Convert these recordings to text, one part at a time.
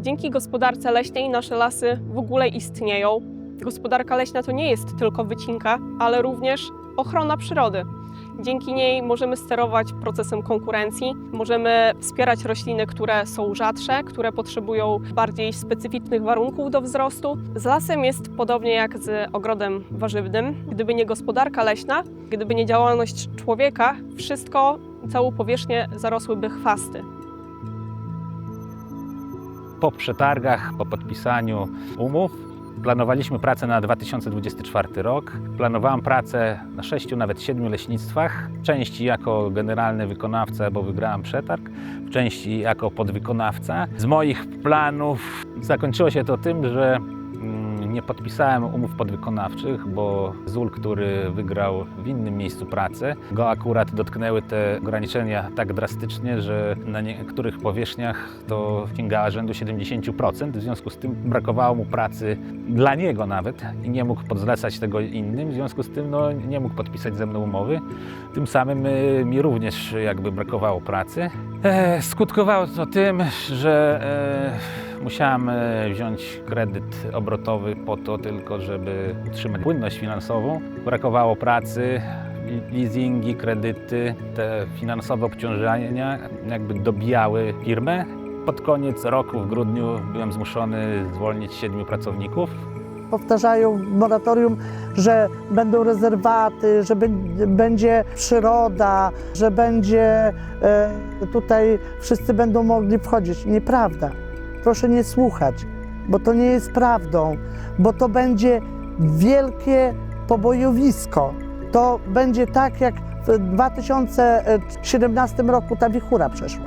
Dzięki gospodarce leśnej nasze lasy w ogóle istnieją. Gospodarka leśna to nie jest tylko wycinka, ale również ochrona przyrody. Dzięki niej możemy sterować procesem konkurencji, możemy wspierać rośliny, które są rzadsze, które potrzebują bardziej specyficznych warunków do wzrostu. Z lasem jest podobnie jak z ogrodem warzywnym. Gdyby nie gospodarka leśna, gdyby nie działalność człowieka, wszystko, całą powierzchnię zarosłyby chwasty. Po przetargach, po podpisaniu umów planowaliśmy pracę na 2024 rok. Planowałem pracę na sześciu, nawet siedmiu leśnictwach. W części jako generalny wykonawca, bo wygrałem przetarg, w części jako podwykonawca. Z moich planów zakończyło się to tym, że nie podpisałem umów podwykonawczych, bo ZUL, który wygrał w innym miejscu pracy, go akurat dotknęły te ograniczenia tak drastycznie, że na niektórych powierzchniach to sięgała rzędu 70%. W związku z tym brakowało mu pracy dla niego nawet i nie mógł podzlecać tego innym. W związku z tym no, nie mógł podpisać ze mną umowy. Tym samym y, mi również jakby brakowało pracy. E, skutkowało to tym, że e, musiałem e, wziąć kredyt obrotowy po to tylko, żeby utrzymać płynność finansową. Brakowało pracy, leasingi, kredyty, te finansowe obciążenia jakby dobijały firmę. Pod koniec roku w grudniu byłem zmuszony zwolnić siedmiu pracowników. Powtarzają moratorium, że będą rezerwaty, że bę- będzie przyroda, że będzie e, tutaj wszyscy będą mogli wchodzić. Nieprawda. Proszę nie słuchać, bo to nie jest prawdą, bo to będzie wielkie pobojowisko. To będzie tak, jak w 2017 roku ta wichura przeszła.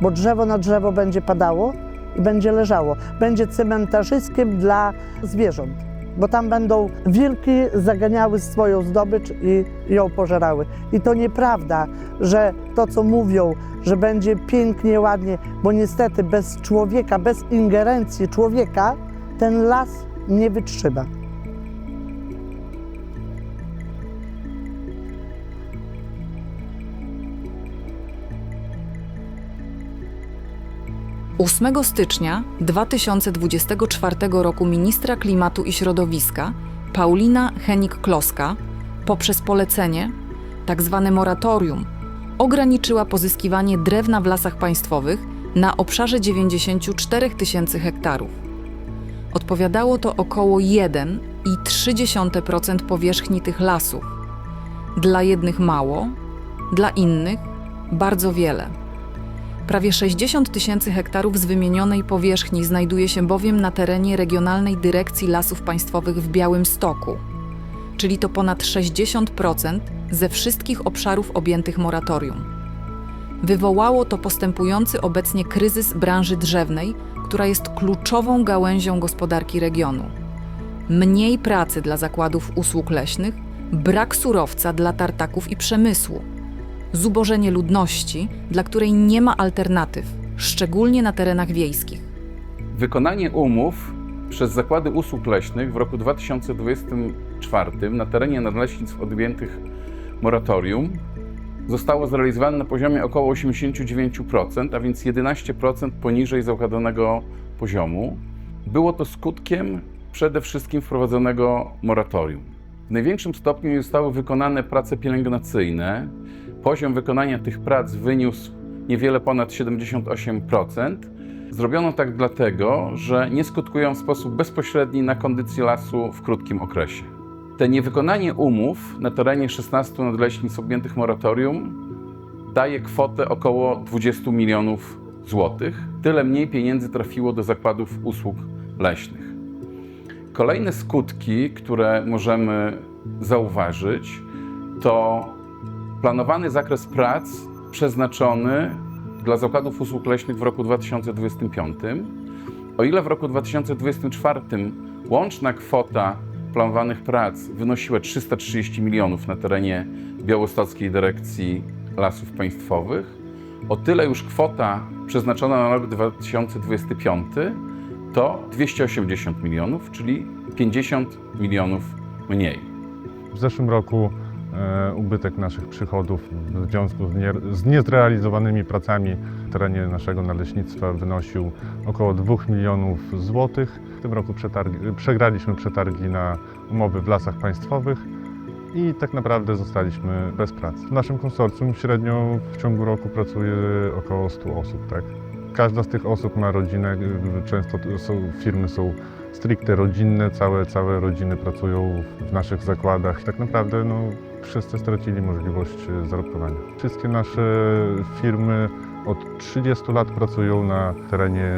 Bo drzewo na drzewo będzie padało i będzie leżało. Będzie cmentarzyskiem dla zwierząt, bo tam będą wilki zaganiały swoją zdobycz i ją pożerały. I to nieprawda, że to, co mówią, że będzie pięknie, ładnie, bo niestety bez człowieka, bez ingerencji człowieka ten las nie wytrzyma. 8 stycznia 2024 roku ministra klimatu i środowiska Paulina Henik-Kloska poprzez polecenie, tzw. moratorium, ograniczyła pozyskiwanie drewna w lasach państwowych na obszarze 94 tysięcy hektarów. Odpowiadało to około 1,3% powierzchni tych lasów. Dla jednych mało, dla innych bardzo wiele. Prawie 60 tysięcy hektarów z wymienionej powierzchni znajduje się bowiem na terenie Regionalnej Dyrekcji Lasów Państwowych w Białymstoku, czyli to ponad 60% ze wszystkich obszarów objętych moratorium. Wywołało to postępujący obecnie kryzys branży drzewnej, która jest kluczową gałęzią gospodarki regionu. Mniej pracy dla zakładów usług leśnych, brak surowca dla tartaków i przemysłu zubożenie ludności, dla której nie ma alternatyw, szczególnie na terenach wiejskich. Wykonanie umów przez zakłady usług leśnych w roku 2024 na terenie nadleśnictw objętych moratorium zostało zrealizowane na poziomie około 89%, a więc 11% poniżej zakładanego poziomu. Było to skutkiem przede wszystkim wprowadzonego moratorium. W największym stopniu zostały wykonane prace pielęgnacyjne. Poziom wykonania tych prac wyniósł niewiele ponad 78%. Zrobiono tak dlatego, że nie skutkują w sposób bezpośredni na kondycję lasu w krótkim okresie. Te niewykonanie umów na terenie 16 nadleśnictw objętych moratorium daje kwotę około 20 milionów złotych. Tyle mniej pieniędzy trafiło do zakładów usług leśnych. Kolejne skutki, które możemy zauważyć, to planowany zakres prac przeznaczony dla zakładów usług leśnych w roku 2025. O ile w roku 2024 łączna kwota planowanych prac wynosiła 330 milionów na terenie Białostockiej Dyrekcji Lasów Państwowych, o tyle już kwota przeznaczona na rok 2025 to 280 milionów, czyli 50 milionów mniej. W zeszłym roku ubytek naszych przychodów w związku z, nie, z niezrealizowanymi pracami w terenie naszego nadleśnictwa wynosił około 2 milionów złotych. W tym roku przetargi, przegraliśmy przetargi na umowy w lasach państwowych i tak naprawdę zostaliśmy bez pracy. W naszym konsorcjum średnio w ciągu roku pracuje około 100 osób. Tak? Każda z tych osób ma rodzinę, często to są, firmy są stricte rodzinne, całe, całe rodziny pracują w naszych zakładach. Tak naprawdę no, wszyscy stracili możliwość zarobkowania. Wszystkie nasze firmy od 30 lat pracują na terenie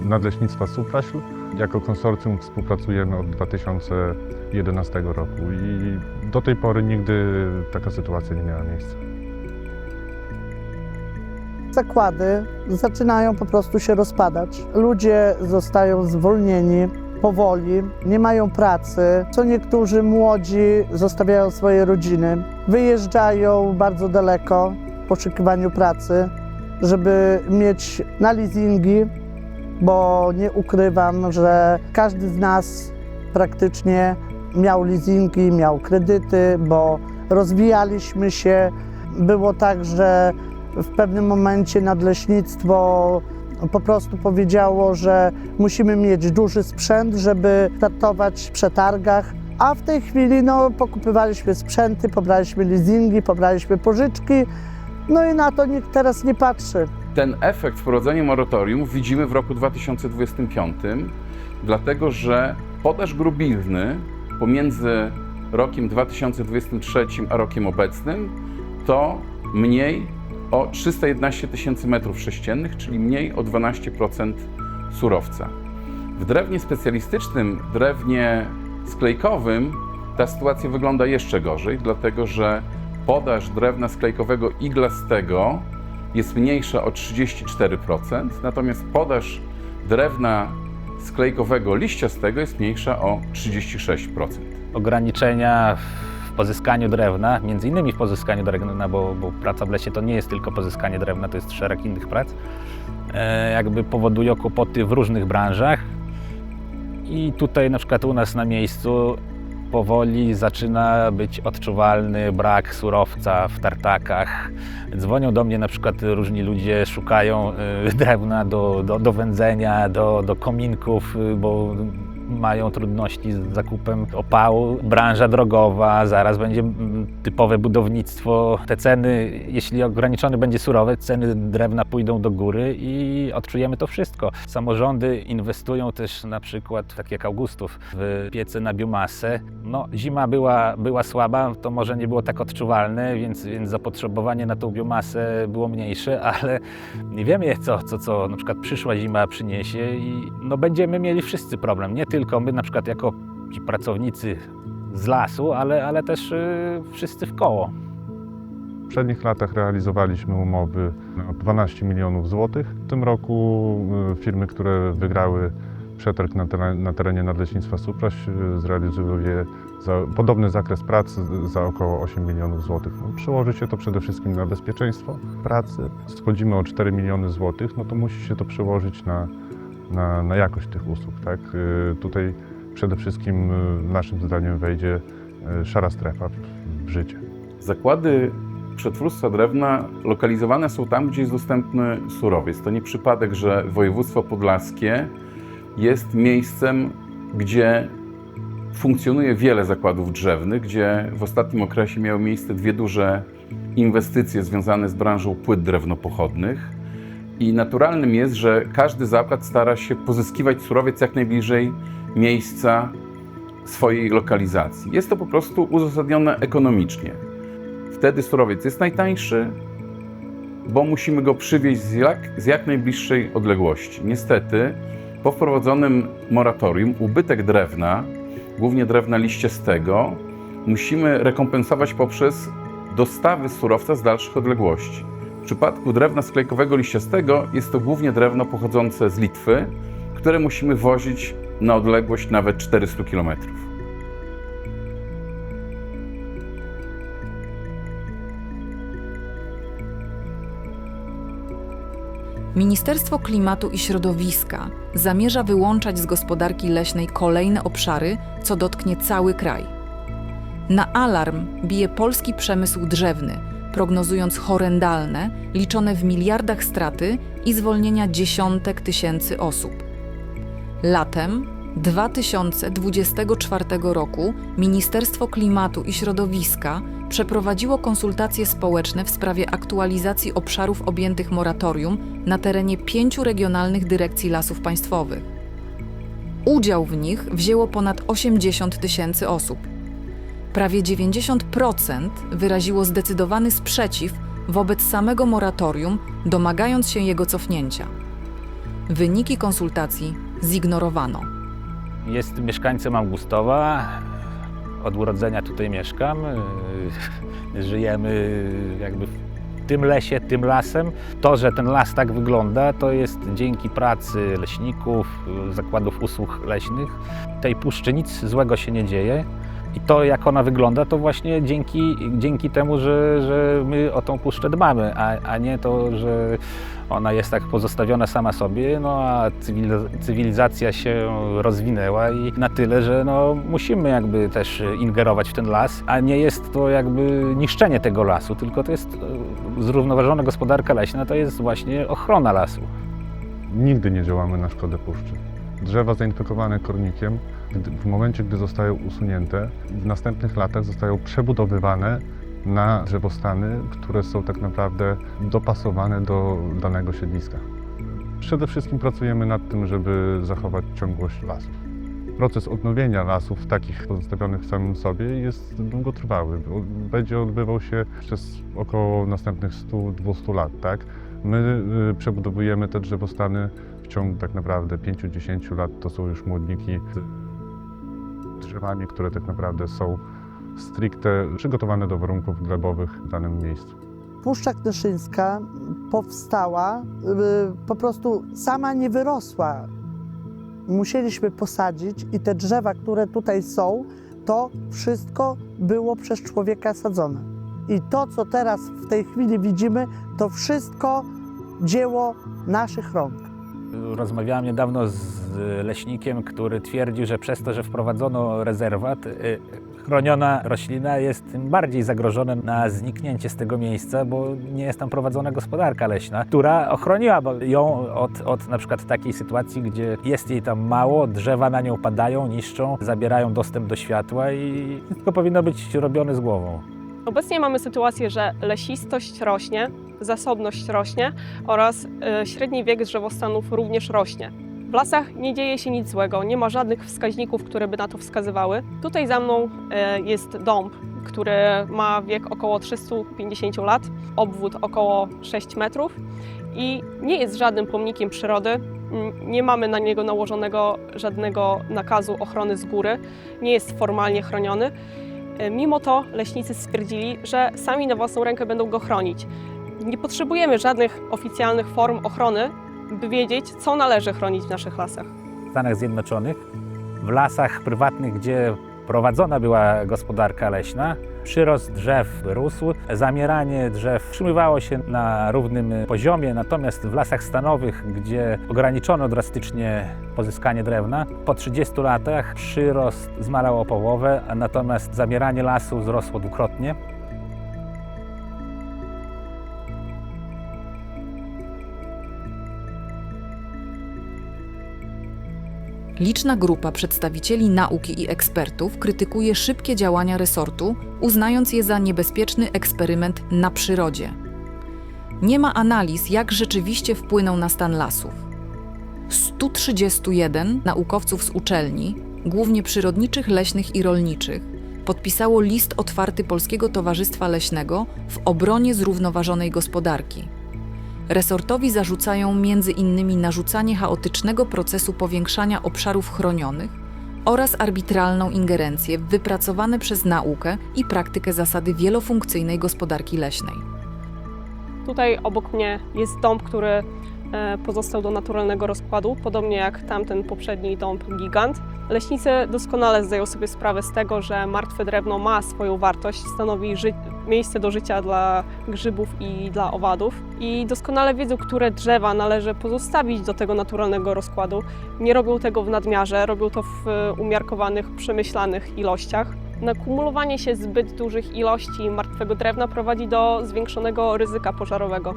Nadleśnictwa Supraśl. Jako konsorcjum współpracujemy od 2011 roku i do tej pory nigdy taka sytuacja nie miała miejsca. Zakłady zaczynają po prostu się rozpadać. Ludzie zostają zwolnieni powoli, nie mają pracy. Co niektórzy młodzi zostawiają swoje rodziny, wyjeżdżają bardzo daleko w poszukiwaniu pracy, żeby mieć na leasingi, bo nie ukrywam, że każdy z nas praktycznie miał leasingi, miał kredyty, bo rozwijaliśmy się. Było tak, że w pewnym momencie nadleśnictwo po prostu powiedziało, że musimy mieć duży sprzęt, żeby startować w przetargach. A w tej chwili no, pokupywaliśmy sprzęty, pobraliśmy leasingi, pobraliśmy pożyczki, no i na to nikt teraz nie patrzy. Ten efekt wprowadzenia moratorium widzimy w roku 2025, dlatego że podaż grubizny pomiędzy rokiem 2023 a rokiem obecnym to mniej o 311 tysięcy metrów sześciennych, czyli mniej o 12% surowca. W drewnie specjalistycznym, drewnie sklejkowym ta sytuacja wygląda jeszcze gorzej, dlatego że podaż drewna sklejkowego iglastego jest mniejsza o 34%, natomiast podaż drewna sklejkowego liściastego jest mniejsza o 36%. ograniczenia w pozyskaniu drewna, między innymi w pozyskaniu drewna, bo, bo praca w lesie to nie jest tylko pozyskanie drewna, to jest szereg innych prac, e, jakby powodują kłopoty w różnych branżach. I tutaj na przykład u nas na miejscu powoli zaczyna być odczuwalny brak surowca w tartakach. Dzwonią do mnie na przykład różni ludzie, szukają e, drewna do, do, do wędzenia, do, do kominków, e, bo mają trudności z zakupem opału. Branża drogowa, zaraz będzie mm, typowe budownictwo. Te ceny, jeśli ograniczony będzie surowiec, ceny drewna pójdą do góry i odczujemy to wszystko. Samorządy inwestują też na przykład, tak jak Augustów, w piece na biomasę. No, zima była, była słaba, to może nie było tak odczuwalne, więc, więc zapotrzebowanie na tą biomasę było mniejsze, ale nie wiemy, co, co, co na przykład przyszła zima przyniesie i no, będziemy mieli wszyscy problem. Nie tylko my na przykład jako ci pracownicy z lasu, ale, ale też y, wszyscy w koło. W poprzednich latach realizowaliśmy umowy na 12 milionów złotych. W tym roku y, firmy, które wygrały przetarg na, teren, na terenie Nadleśnictwa Supraś y, zrealizują je za podobny zakres pracy za około 8 milionów złotych. No, przełoży się to przede wszystkim na bezpieczeństwo pracy. Schodzimy o 4 miliony złotych, no to musi się to przełożyć na, na, na jakość tych usług. Tak? Y, Tutaj przede wszystkim y, naszym zdaniem wejdzie y, szara strefa w, życie. Zakłady przetwórstwa drewna lokalizowane są tam, gdzie jest dostępny surowiec. To nie przypadek, że województwo podlaskie jest miejscem, gdzie funkcjonuje wiele zakładów drzewnych, gdzie w ostatnim okresie miały miejsce dwie duże inwestycje związane z branżą płyt drewnopochodnych. I naturalnym jest, że każdy zakład stara się pozyskiwać surowiec jak najbliżej miejsca swojej lokalizacji. Jest to po prostu uzasadnione ekonomicznie. Wtedy surowiec jest najtańszy, bo musimy go przywieźć z jak, z jak najbliższej odległości. Niestety, po wprowadzonym moratorium ubytek drewna, głównie drewna liściastego, musimy rekompensować poprzez dostawy surowca z dalszych odległości. W przypadku drewna sklejkowego liściastego jest to głównie drewno pochodzące z Litwy, które musimy wozić na odległość nawet 400 kilometrów. Ministerstwo Klimatu i Środowiska zamierza wyłączać z gospodarki leśnej kolejne obszary, co dotknie cały kraj. Na alarm bije polski przemysł drzewny, prognozując horrendalne, liczone w miliardach straty i zwolnienia dziesiątek tysięcy osób. Latem 2024 roku Ministerstwo Klimatu i Środowiska przeprowadziło konsultacje społeczne w sprawie aktualizacji obszarów objętych moratorium na terenie pięciu regionalnych dyrekcji lasów państwowych. Udział w nich wzięło ponad 80 tysięcy osób. Prawie 90% wyraziło zdecydowany sprzeciw wobec samego moratorium, domagając się jego cofnięcia. Wyniki konsultacji zignorowano. Jestem mieszkańcem Augustowa. Od urodzenia tutaj mieszkam. Żyjemy jakby w tym lesie, tym lasem. To, że ten las tak wygląda, to jest dzięki pracy leśników, zakładów usług leśnych. Tej puszczy nic złego się nie dzieje. I to, jak ona wygląda, to właśnie dzięki, dzięki temu, że, że my o tą puszczę dbamy, a, a nie to, że ona jest tak pozostawiona sama sobie, no a cywiliz- cywilizacja się rozwinęła i na tyle, że no, musimy jakby też ingerować w ten las, a nie jest to jakby niszczenie tego lasu, tylko to jest e, zrównoważona gospodarka leśna, to jest właśnie ochrona lasu. Nigdy nie działamy na szkodę puszczy. Drzewa zainfekowane kornikiem, w momencie, gdy zostają usunięte, w następnych latach zostają przebudowywane na drzewostany, które są tak naprawdę dopasowane do danego siedliska. Przede wszystkim pracujemy nad tym, żeby zachować ciągłość lasów. Proces odnowienia lasów, takich pozostawionych samym sobie, jest długotrwały. Będzie odbywał się przez około następnych 100-200 lat. Tak? My y, przebudowujemy te drzewostany w ciągu tak naprawdę 5-10 lat. To są już młodniki drzewami, które tak naprawdę są stricte przygotowane do warunków glebowych w danym miejscu. Puszcza Knyszyńska powstała, y, po prostu sama nie wyrosła. Musieliśmy posadzić i te drzewa, które tutaj są, to wszystko było przez człowieka sadzone. I to, co teraz w tej chwili widzimy, to wszystko dzieło naszych rąk. Rozmawiałem niedawno z leśnikiem, który twierdził, że przez to, że wprowadzono rezerwat, y, chroniona roślina jest tym bardziej zagrożona na zniknięcie z tego miejsca, bo nie jest tam prowadzona gospodarka leśna, która ochroniła ją od, od na przykład takiej sytuacji, gdzie jest jej tam mało, drzewa na nią padają, niszczą, zabierają dostęp do światła i wszystko powinno być robione z głową. Obecnie mamy sytuację, że lesistość rośnie, zasobność rośnie oraz e, średni wiek drzewostanów również rośnie. W lasach nie dzieje się nic złego, nie ma żadnych wskaźników, które by na to wskazywały. Tutaj za mną e, jest dąb, który ma wiek około 350 lat, obwód około 6 metrów i nie jest żadnym pomnikiem przyrody. Nie mamy na niego nałożonego żadnego nakazu ochrony z góry, nie jest formalnie chroniony. E, Mimo to leśnicy stwierdzili, że sami na własną rękę będą go chronić. Nie potrzebujemy żadnych oficjalnych form ochrony, by wiedzieć, co należy chronić w naszych lasach. w Stanach Zjednoczonych, w lasach prywatnych, gdzie prowadzona była gospodarka leśna, przyrost drzew rósł, zamieranie drzew utrzymywało się na równym poziomie, natomiast w lasach stanowych, gdzie ograniczono drastycznie pozyskanie drewna, po 30 latach przyrost zmalał o połowę, natomiast zamieranie lasu wzrosło dwukrotnie. Liczna grupa przedstawicieli nauki i ekspertów krytykuje szybkie działania resortu, uznając je za niebezpieczny eksperyment na przyrodzie. Nie ma analiz, jak rzeczywiście wpłyną na stan lasów. 131 naukowców z uczelni, głównie przyrodniczych, leśnych i rolniczych, podpisało list otwarty Polskiego Towarzystwa Leśnego w obronie zrównoważonej gospodarki. Resortowi zarzucają innymi narzucanie chaotycznego procesu powiększania obszarów chronionych oraz arbitralną ingerencję w wypracowane przez naukę i praktykę zasady wielofunkcyjnej gospodarki leśnej. Tutaj obok mnie jest dąb, który e, pozostał do naturalnego rozkładu, podobnie jak tamten poprzedni dąb gigant. Leśnicy doskonale zdają sobie sprawę z tego, że martwe drewno ma swoją wartość, stanowi ży- miejsce do życia dla grzybów i dla owadów i doskonale wiedzą, które drzewa należy pozostawić do tego naturalnego rozkładu. Nie robią tego w nadmiarze, robią to w e, umiarkowanych, przemyślanych ilościach. Nakumulowanie się zbyt dużych ilości martwego drewna prowadzi do zwiększonego ryzyka pożarowego.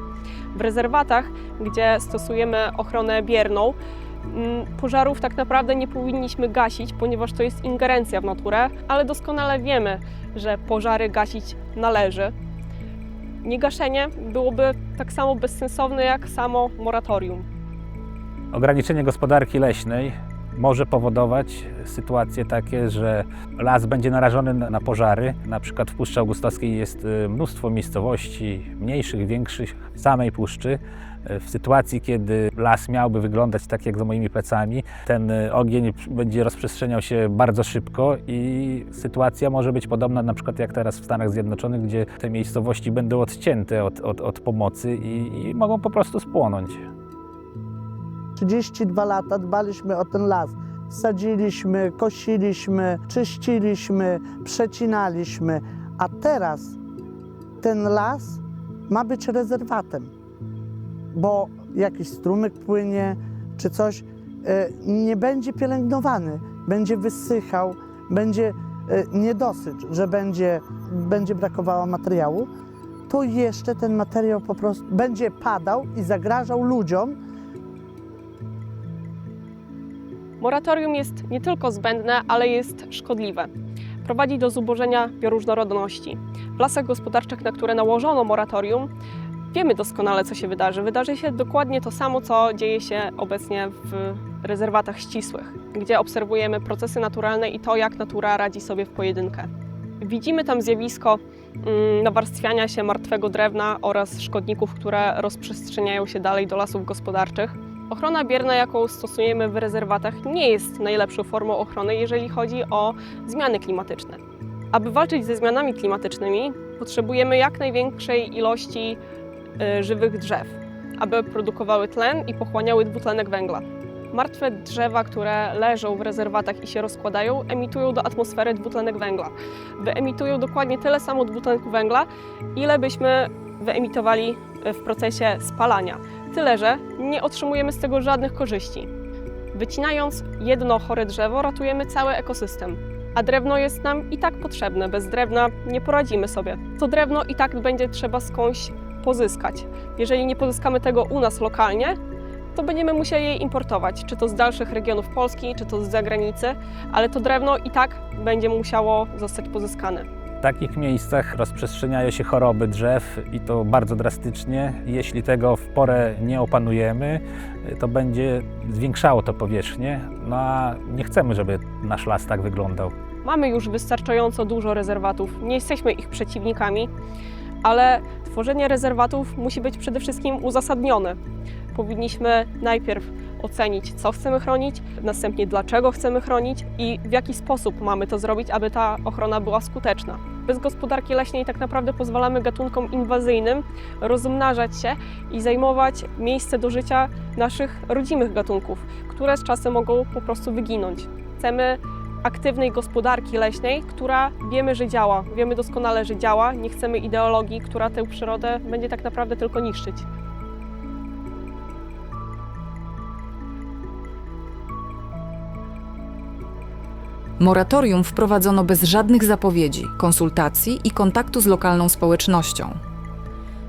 W rezerwatach, gdzie stosujemy ochronę bierną, pożarów tak naprawdę nie powinniśmy gasić, ponieważ to jest ingerencja w naturę, ale doskonale wiemy, że pożary gasić należy. Niegaszenie byłoby tak samo bezsensowne jak samo moratorium. Ograniczenie gospodarki leśnej może powodować sytuacje takie, że las będzie narażony na pożary. Na przykład w Puszczy Augustowskiej jest y, mnóstwo miejscowości, mniejszych, większych, samej puszczy. Y, W sytuacji, kiedy las miałby wyglądać tak jak za moimi plecami, ten y, ogień będzie rozprzestrzeniał się bardzo szybko i sytuacja może być podobna na przykład jak teraz w Stanach Zjednoczonych, gdzie te miejscowości będą odcięte od, od, od pomocy i, i mogą po prostu spłonąć. 32 lata dbaliśmy o ten las. Sadziliśmy, kosiliśmy, czyściliśmy, przecinaliśmy, a teraz ten las ma być rezerwatem, bo jakiś strumyk płynie czy coś, e, nie będzie pielęgnowany, będzie wysychał, będzie e, niedosyt, że będzie, będzie brakowało materiału, to jeszcze ten materiał po prostu będzie padał i zagrażał ludziom, Moratorium jest nie tylko zbędne, ale jest szkodliwe. Prowadzi do zubożenia bioróżnorodności. W lasach gospodarczych, na które nałożono moratorium, wiemy doskonale, co się wydarzy. Wydarzy się dokładnie to samo, co dzieje się obecnie w rezerwatach ścisłych, gdzie obserwujemy procesy naturalne i to, jak natura radzi sobie w pojedynkę. Widzimy tam zjawisko mm, nawarstwiania się martwego drewna oraz szkodników, które rozprzestrzeniają się dalej do lasów gospodarczych. Ochrona bierna, jaką stosujemy w rezerwatach, nie jest najlepszą formą ochrony, jeżeli chodzi o zmiany klimatyczne. Aby walczyć ze zmianami klimatycznymi, potrzebujemy jak największej ilości y, żywych drzew, aby produkowały tlen i pochłaniały dwutlenek węgla. Martwe drzewa, które leżą w rezerwatach i się rozkładają, emitują do atmosfery dwutlenek węgla. Wyemitują dokładnie tyle samo dwutlenku węgla, ile byśmy wyemitowali y, w procesie spalania. Tyle, że nie otrzymujemy z tego żadnych korzyści. Wycinając jedno chore drzewo, ratujemy cały ekosystem. A drewno jest nam i tak potrzebne. Bez drewna nie poradzimy sobie. To drewno i tak będzie trzeba skądś pozyskać. Jeżeli nie pozyskamy tego u nas lokalnie, to będziemy musieli je importować, czy to z dalszych regionów Polski, czy to z zagranicy, ale to drewno i tak będzie musiało zostać pozyskane. W takich miejscach rozprzestrzeniają się choroby drzew i to bardzo drastycznie. Jeśli tego w porę nie opanujemy, to będzie zwiększało to powierzchnię, no a nie chcemy, żeby nasz las tak wyglądał. Mamy już wystarczająco dużo rezerwatów, nie jesteśmy ich przeciwnikami, ale tworzenie rezerwatów musi być przede wszystkim uzasadnione. Powinniśmy najpierw ocenić, co chcemy chronić, następnie dlaczego chcemy chronić i w jaki sposób mamy to zrobić, aby ta ochrona była skuteczna. Bez gospodarki leśnej tak naprawdę pozwalamy gatunkom inwazyjnym rozmnażać się i zajmować miejsce do życia naszych rodzimych gatunków, które z czasem mogą po prostu wyginąć. Chcemy aktywnej gospodarki leśnej, która wiemy, że działa. Wiemy doskonale, że działa. Nie chcemy ideologii, która tę przyrodę będzie tak naprawdę tylko niszczyć. Moratorium wprowadzono bez żadnych zapowiedzi, konsultacji i kontaktu z lokalną społecznością.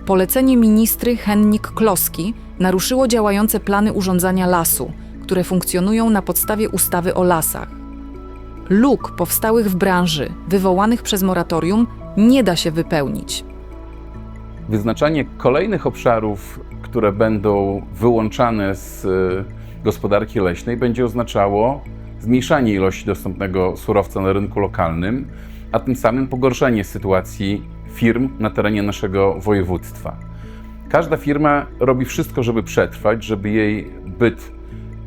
Polecenie ministry Hennik-Kloski naruszyło działające plany urządzania lasu, które funkcjonują na podstawie ustawy o lasach. Luk powstałych w branży, wywołanych przez moratorium, nie da się wypełnić. Wyznaczanie kolejnych obszarów, które będą wyłączane z y, gospodarki leśnej, będzie oznaczało zmniejszanie ilości dostępnego surowca na rynku lokalnym, a tym samym pogorszenie sytuacji firm na terenie naszego województwa. Każda firma robi wszystko, żeby przetrwać, żeby jej byt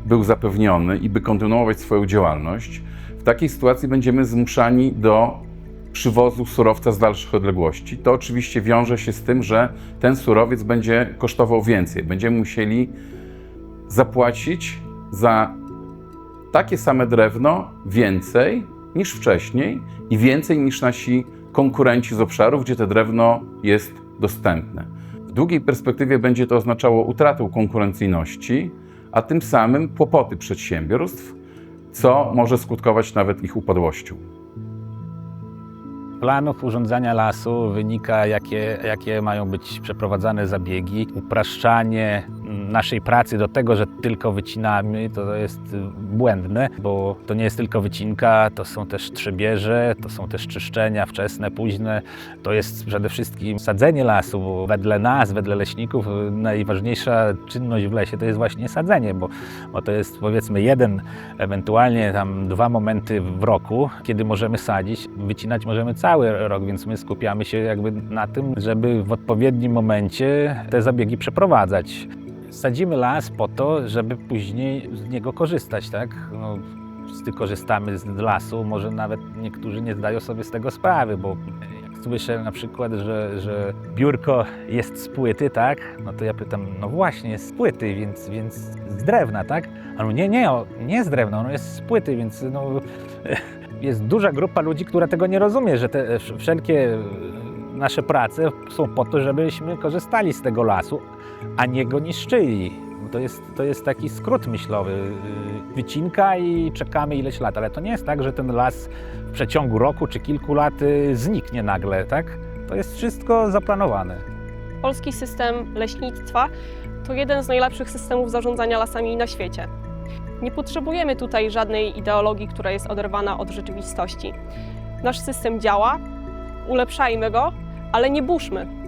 był zapewniony i by kontynuować swoją działalność. W takiej sytuacji będziemy zmuszani do przywozu surowca z dalszych odległości. To oczywiście wiąże się z tym, że ten surowiec będzie kosztował więcej. Będziemy musieli zapłacić za takie same drewno więcej niż wcześniej i więcej niż nasi konkurenci z obszarów, gdzie to drewno jest dostępne. W długiej perspektywie będzie to oznaczało utratę konkurencyjności, a tym samym kłopoty przedsiębiorstw, co może skutkować nawet ich upadłością. planów urządzania lasu wynika, jakie, jakie mają być przeprowadzane zabiegi, upraszczanie naszej pracy do tego, że tylko wycinamy, to jest błędne, bo to nie jest tylko wycinka, to są też trzebieże, to są też czyszczenia wczesne, późne, to jest przede wszystkim sadzenie lasu, bo wedle nas, wedle leśników, najważniejsza czynność w lesie to jest właśnie sadzenie, bo, bo to jest powiedzmy jeden, ewentualnie tam dwa momenty w roku, kiedy możemy sadzić. Wycinać możemy cały rok, więc my skupiamy się jakby na tym, żeby w odpowiednim momencie te zabiegi przeprowadzać. Sadzimy las po to, żeby później z niego korzystać, tak? No, korzystamy z lasu, może nawet niektórzy nie zdają sobie z tego sprawy, bo jak słyszę na przykład, że, że biurko jest z płyty, tak? No to ja pytam, no właśnie, jest z płyty, więc, więc z drewna, tak? A no nie, nie, o, nie z drewna, ono jest z płyty, więc no, jest duża grupa ludzi, która tego nie rozumie, że te wszelkie nasze prace są po to, żebyśmy korzystali z tego lasu, a nie go niszczyli. To jest, to jest taki skrót myślowy. Wycinka i czekamy ileś lat, ale to nie jest tak, że ten las w przeciągu roku czy kilku lat y, zniknie nagle, tak? To jest wszystko zaplanowane. Polski system leśnictwa to jeden z najlepszych systemów zarządzania lasami na świecie. Nie potrzebujemy tutaj żadnej ideologii, która jest oderwana od rzeczywistości. Nasz system działa, ulepszajmy go, ale nie burzmy.